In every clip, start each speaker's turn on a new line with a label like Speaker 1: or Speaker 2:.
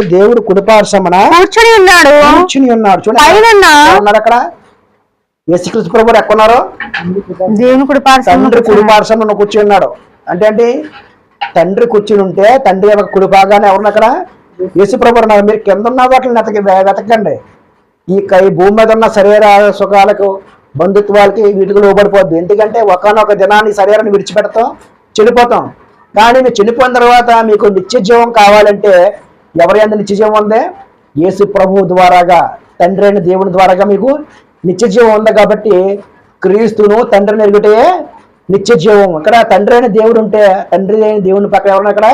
Speaker 1: దేవుడు కుడిపార్శ్వమున
Speaker 2: కూర్చుని ఉన్నాడు.
Speaker 1: కూర్చుని ఉన్నాడు. చూడండి. అక్కడ? యేసుక్రీస్తు ప్రభు ఎక్కడ ఉన్నారు
Speaker 2: దేవుని కుడి పార్శ్వమున
Speaker 1: తండ్రి కూర్చుని ఉన్నాడు. అంటే ఏంటి? తండ్రి కూర్చుని ఉంటే తండ్రి యొక్క కుడి భాగానే ఎవరు అక్కడ? యేసు ప్రభు ఉన్నారు. మీరు కింద ఉన్న వాటిని వెతక వెతకండి. ఈ క- భూమి మీద ఉన్న శరీర సుఖాలకు బంధుత్వాలకి వీటికి లోబడిపోద్ది. ఎందుకంటే ఒకనొక దినాన్ని శరీరాన్ని విడిచిపెడతాం చెడిపోతాం. కానీ మీరు చనిపోయిన తర్వాత మీకు నిత్య జీవం కావాలంటే ఎవరి అందు నిత్య జీవం ఉందే? యేసు ప్రభు ద్వారాగా తండ్రి అయిన దేవుని ద్వారాగా మీకు నిత్య జీవం ఉంది కాబట్టి క్రీస్తును తండ్రిని ఎరుగుటే నిత్య జీవం. ఇక్కడ తండ్రి అయిన దేవుడు ఉంటే తండ్రి అయిన దేవుని పక్కన ఎవరన్నా అక్కడ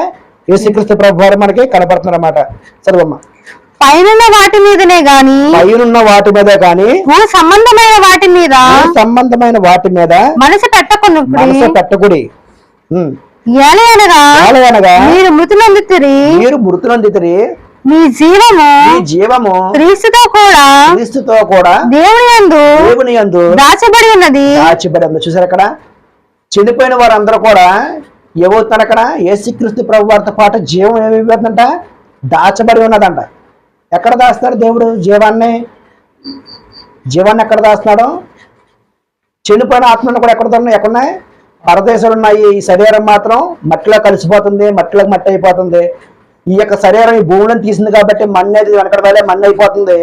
Speaker 1: యేసుక్రీస్తు ప్రభు వారు మనకి కనపడుతున్నారు అన్నమాట చదువమ్మ.
Speaker 2: పైనున్న వాటి మీదనే గాని
Speaker 1: పైనున్న వాటి మీద కానీ
Speaker 2: భూ సంబంధమైన వాటి మీద
Speaker 1: సంబంధమైన వాటి మీద
Speaker 2: మనసు పెట్టకుండా
Speaker 1: మనసు పెట్టకుడి.
Speaker 2: మీరు మృతి నొందుతిరి
Speaker 1: మీరు మృతునందితిరి
Speaker 2: మీ జీవము?
Speaker 1: ఈ జీవము?
Speaker 2: క్రీస్తుతో కూడా?
Speaker 1: క్రీస్తుతో కూడా?
Speaker 2: దేవుని యందు?
Speaker 1: దేవుని యందు?
Speaker 2: దాచబడి ఉన్నది?
Speaker 1: దాచిబడి ఉంది చూసారు అక్కడ? చనిపోయిన వారందరూ కూడా ఏమవుతున్నారు అక్కడ? యేసుక్రీస్తు ప్రభు వారితో పాటు జీవం ఏమైపోతుందంట దాచబడి ఉన్నదంట. ఎక్కడ దాస్తాడు దేవుడు జీవాన్ని? జీవాన్ని ఎక్కడ దాస్తున్నాడు? చనిపోయిన ఆత్మను కూడా ఎక్కడ ఎక్కడున్నాయి పరదేశాలు ఉన్నాయి ఈ శరీరం మాత్రం మట్టిలో కలిసిపోతుంది మట్టిలోకి మట్టి అయిపోతుంది. ఈ యొక్క శరీరం ఈ భూమిని తీసింది కాబట్టి మన్ను అది వెనకడ వెళ్ళే మన్ను అయిపోతుంది.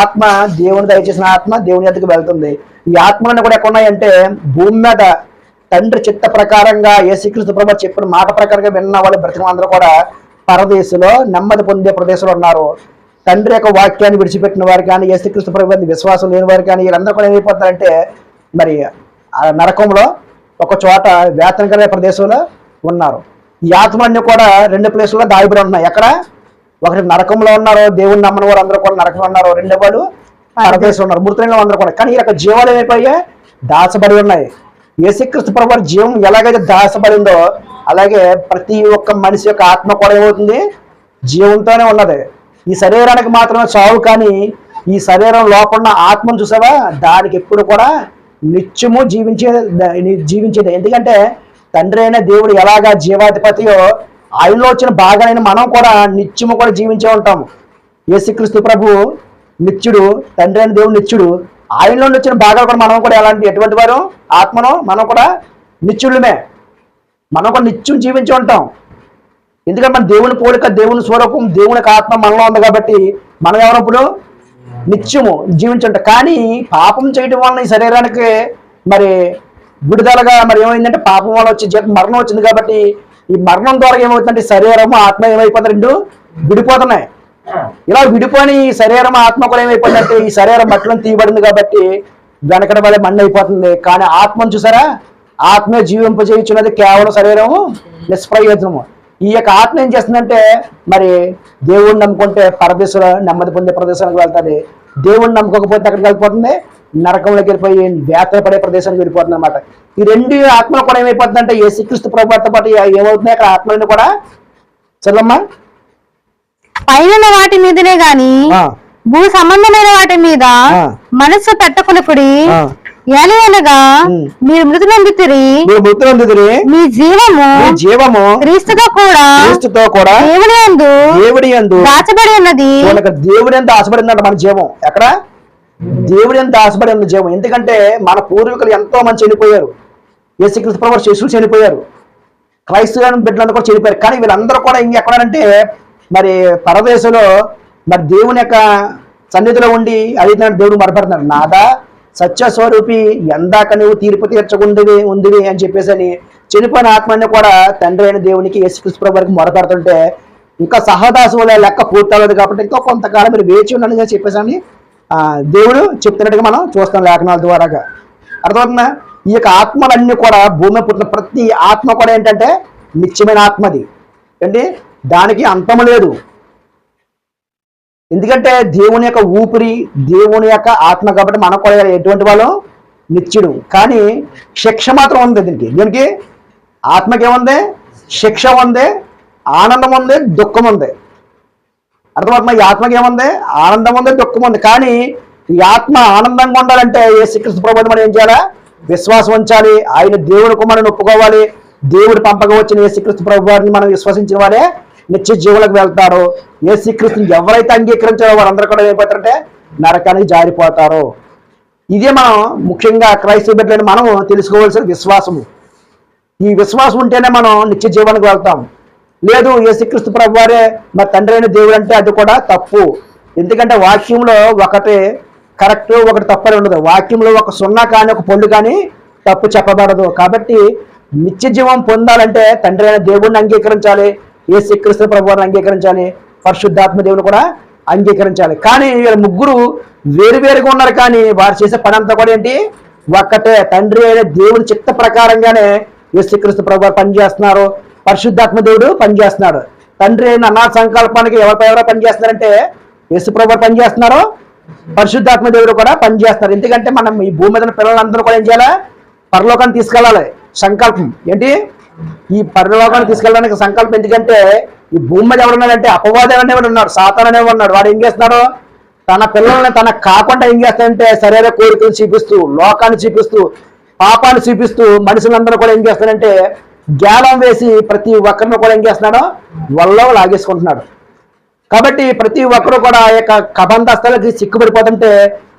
Speaker 1: ఆత్మ దేవుని దయచేసిన ఆత్మ దేవుని ఎద్దకు వెళ్తుంది. ఈ ఆత్మలను కూడా ఎక్కడ ఉన్నాయంటే భూమి మీద తండ్రి చిత్త ప్రకారంగా యేసుక్రీస్తు ప్రభు చెప్పిన మాట ప్రకారంగా విన్న వాళ్ళు బ్రతికిన అందరూ కూడా పరదేశంలో నెమ్మది పొందే ప్రదేశంలో ఉన్నారు. తండ్రి యొక్క వాక్యాన్ని విడిచిపెట్టిన వారు కానీ యేసుక్రీస్తు ప్రభు విశ్వాసం లేని వారు కానీ వీళ్ళందరూ కూడా ఏమైపోతారంటే మరి ఆ నరకంలో ఒక చోట వేతన కలిగే ప్రదేశంలో ఉన్నారు. ఈ ఆత్మన్ని కూడా రెండు ప్లేసుల్లో దాగిబడి ఉన్నాయి ఎక్కడ? ఒకటి నరకంలో ఉన్నారు దేవుని నమ్మని వారు అందరూ కూడా నరకంలో ఉన్నారు. రెండో వాళ్ళు పరదేశంలో ఉన్నారు మృతులంలో అందరూ కూడా. కానీ ఈ యొక్క జీవాలు ఏమైపోయాయి? దాచబడి ఉన్నాయి. యేసుక్రీస్తు ప్రభు జీవం ఎలాగైతే దాచబడిందో అలాగే ప్రతి ఒక్క మనిషి యొక్క ఆత్మ కూడా ఏమవుతుంది? జీవంతోనే ఉన్నది. ఈ శరీరానికి మాత్రమే చావు కానీ ఈ శరీరం లోపల ఆత్మను చూసావా? దానికి ఎప్పుడు కూడా నిత్యము జీవించే జీవించేది. ఎందుకంటే తండ్రి అయిన దేవుడు ఎలాగా జీవాధిపతియో ఆయనలో వచ్చిన భాగమైన మనం కూడా నిత్యము కూడా జీవించే ఉంటాము. యేసుక్రీస్తు ప్రభు నిత్యుడు తండ్రి అయిన దేవుడు నిత్యుడు ఆయనలో వచ్చిన భాగాలు కూడా మనం కూడా ఎలాంటి ఎటువంటి వారు? ఆత్మను మనం కూడా నిత్యులమే మనం కూడా నిత్యం జీవించి ఉంటాం. ఎందుకంటే మన దేవుని పోలిక దేవుని స్వరూపం దేవుని ఆత్మ మనలో ఉంది కాబట్టి మనం ఎవరప్పుడు నిత్యము జీవించుంటాం. కానీ పాపం చేయడం వలన ఈ శరీరానికి మరి విడుదలగా మరి ఏమైందంటే పాపం వల్ల వచ్చి మరణం వచ్చింది కాబట్టి ఈ మరణం ద్వారా ఏమవుతుందంటే శరీరము ఆత్మ ఏమైపోతుంది రెండు? విడిపోతున్నాయి. ఇలా విడిపోని ఈ శరీరం ఆత్మ కూడా ఏమైపోయిందంటే ఈ శరీరం మట్టిలో తీయబడింది కాబట్టి వెనకడ వల్ల మన్ను అయిపోతుంది. కానీ ఆత్మను చూసారా? ఆత్మే జీవింపజేయుచున్నది కేవలం శరీరము నిష్ప్రయోజనము. ఈ యొక్క ఆత్మ ఏం చేస్తుందంటే మరి దేవుణ్ణి నమ్ముకుంటే పరదేశంలో నెమ్మది పొందే ప్రదేశానికి వెళ్తుంది. దేవుణ్ణి నమ్ముకోకపోతే ఎక్కడికి వెళ్ళిపోతుంది? నరకంలోకి వెళ్ళిపోయి వేతన పడే ప్రదేశానికి వెళ్ళిపోతుంది అనమాట ఈ రెండు ఆత్మలు కూడా ఏమైపోతుందంటే ఏ శ్రీకృష్ణ ప్రభుత్వంతో పాటు ఏమవుతున్నాయి? అక్కడ ఆత్మలను కూడా చదవమ్మా.
Speaker 2: పైనున్న వాటి మీదనే గాని భూ సంబంధమైన వాటి మీద
Speaker 1: ఆ.
Speaker 2: మనస్సు పెట్టకునకుడి
Speaker 1: ఉమ్.
Speaker 2: మీరు మృతి నొందుతిరి
Speaker 1: మీరు మృతులందుదిరి
Speaker 2: మీ జీవము
Speaker 1: మీ జీవము
Speaker 2: క్రీస్తుతో కూడా
Speaker 1: క్రీస్తుతో కూడా
Speaker 2: దేవుని యందు
Speaker 1: దేవుడి యందు
Speaker 2: దాచబడి ఉన్నది.
Speaker 1: చూడక దేవుడి ఎంత ఆశపడిందంట మన జీవం ఎక్కడ? దేవుడి ఎంత ఆశపడి ఉంది జీవం ఎందుకంటే మన పూర్వీకులు ఎంతో మంది చనిపోయారు. యేసుక్రీస్తు ప్రభు శిశువులు చనిపోయారు. క్రైస్తవ బిడ్డలందరూ కూడా చనిపోయారు. కానీ వీళ్ళందరూ కూడా ఇంక ఎక్కడంటే మరి పరదేశంలో మరి దేవుని యొక్క సన్నిధిలో ఉండి అడిగినాడు దేవుడు మరపడుతున్నాడు నాదా? సత్య స్వరూపి ఎందాక నువ్వు తీర్పు తీర్చకుండివి ఉందివి అని చెప్పేసి అని చనిపోయిన ఆత్మని కూడా తండ్రి అయిన దేవునికి యేసుక్రీస్తు వరకు మొరపెడుతుంటే ఇంకా సహదాసుల లెక్క పూర్తవలేదు కాబట్టి ఇంకా కొంతకాలం మీరు వేచి ఉండండి అని చెప్పేసి దేవుడు చెప్తున్నట్టుగా మనం చూస్తాం లేఖనాల ద్వారాగా. అర్థమవుతుందా? ఈ యొక్క ఆత్మలన్నీ కూడా భూమి పుట్టిన ప్రతి ఆత్మ కూడా ఏంటంటే నిత్యమైన ఆత్మది. ఏంటి? దానికి అంతం లేదు. ఎందుకంటే దేవుని యొక్క ఊపిరి దేవుని యొక్క ఆత్మ కాబట్టి మనం కూడా ఎటువంటి వాళ్ళు? నిత్యుడు. కానీ శిక్ష మాత్రం ఉంది దీనికి. దీనికి ఆత్మకి ఏముంది? శిక్ష ఉంది ఆనందం ఉంది దుఃఖం ఉంది. అర్థమవుతుందా? ఈ ఆత్మకి ఏముంది? ఆనందం ఉంది దుఃఖం ఉంది. కానీ ఈ ఆత్మ ఆనందంగా ఉండాలంటే ఏ శ్రీకృష్ణ ప్రభుత్వం మనం ఏం చేయాలా? విశ్వాసం ఉంచాలి. ఆయన దేవుని కుమారుని ఒప్పుకోవాలి. దేవుడు పంపక వచ్చిన ఏ శ్రీకృష్ణ ప్రభు వారిని మనం విశ్వసించిన వారే నిత్య జీవులకు వెళ్తారు. యేసుక్రీస్తుని ఎవరైతే అంగీకరించారో వారందరూ కూడా ఏమైపోతారంటే నరకానికి జారిపోతారు. ఇదే మనం ముఖ్యంగా క్రైస్తవ బిడ్డలని మనం తెలుసుకోవాల్సిన విశ్వాసము. ఈ విశ్వాసం ఉంటేనే మనం నిత్య జీవనానికి వెళ్తాం. లేదు యేసుక్రీస్తు ప్రభు వారే మా తండ్రి అయిన దేవుడు అంటే అది కూడా తప్పు. ఎందుకంటే వాక్యంలో ఒకటి కరెక్ట్ ఒకటి తప్పని ఉండదు. వాక్యంలో ఒక సున్నా కానీ ఒక పొండు కానీ తప్పు చెప్పబడదు. కాబట్టి నిత్య జీవం పొందాలంటే తండ్రి అయిన దేవుడిని అంగీకరించాలి యేసుక్రీస్తు ప్రభు వారిని అంగీకరించాలి. పరిశుద్ధాత్మ దేవుని కూడా అంగీకరించాలి. కానీ వీళ్ళ ముగ్గురు వేరువేరుగా ఉన్నారు కానీ వారు చేసే పని అంతా కూడా ఏంటి? ఒక్కటే. తండ్రి అయిన దేవుని చిత్త ప్రకారంగానే యేసుక్రీస్తు ప్రభు వారు పనిచేస్తున్నారు. పరిశుద్ధాత్మ దేవుడు పనిచేస్తున్నాడు. తండ్రి అయిన అన్నా సంకల్పానికి ఎవరిపై ఎవరో పనిచేస్తున్నారంటే యేసు ప్రభు వారు పనిచేస్తున్నారు. పరిశుద్ధాత్మ దేవుడు కూడా పనిచేస్తారు ఎందుకంటే మనం ఈ భూమి మీద పిల్లలందరూ కూడా ఏం చేయాలి? పరలోకాన్ని తీసుకెళ్ళాలి. సంకల్పం. ఏంటి? ఈ పరలోకాన్ని తీసుకెళ్ళడానికి సంకల్పం ఎందుకంటే ఈ భూమి మీద ఎవరున్నాడంటే అపవాదం అనేవాడు ఉన్నాడు సాతాన్ అనేవాడు ఉన్నాడు. వాడు ఏం చేస్తున్నాడు? తన పిల్లల్ని తన కాకుండా ఏం చేస్తాడంటే సరైన కోరికలు చూపిస్తూ లోకాన్ని చూపిస్తూ పాపాన్ని చూపిస్తూ మనుషులందరూ కూడా ఏం చేస్తాడంటే జ్ఞానం వేసి ప్రతి ఒక్కరిని కూడా ఏం చేస్తున్నాడు? వల్ల లాగేసుకుంటున్నాడు కాబట్టి ప్రతి ఒక్కరు కూడా యొక్క కబంధస్థలకి సిక్కుపడిపోతుంటే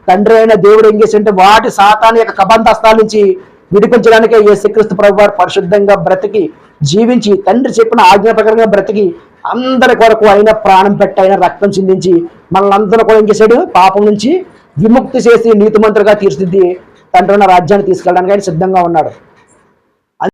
Speaker 1: తండ్రి అయిన దేవుడు ఏం చేసింటే వాటి సాతాన్ని యొక్క కబంధస్థాల నుంచి విడిపించడానికే ఏ శ్రీక్రీస్తు ప్రభు వారు పరిశుద్ధంగా బ్రతికి జీవించి తండ్రి చెప్పిన ఆజ్ఞ ప్రకారంగా బ్రతికి అందరి కొరకు ఆయన ప్రాణం పెట్టి ఆయన రక్తం చిందించి మనల్ని కూడా ఏం చేశాడు? పాపం నుంచి విముక్తి చేసి నీతిమంతులుగా తీర్చిదిద్ది తండ్రి ఉన్న రాజ్యాన్ని తీసుకెళ్ళడానికి ఆయన సిద్ధంగా ఉన్నాడు.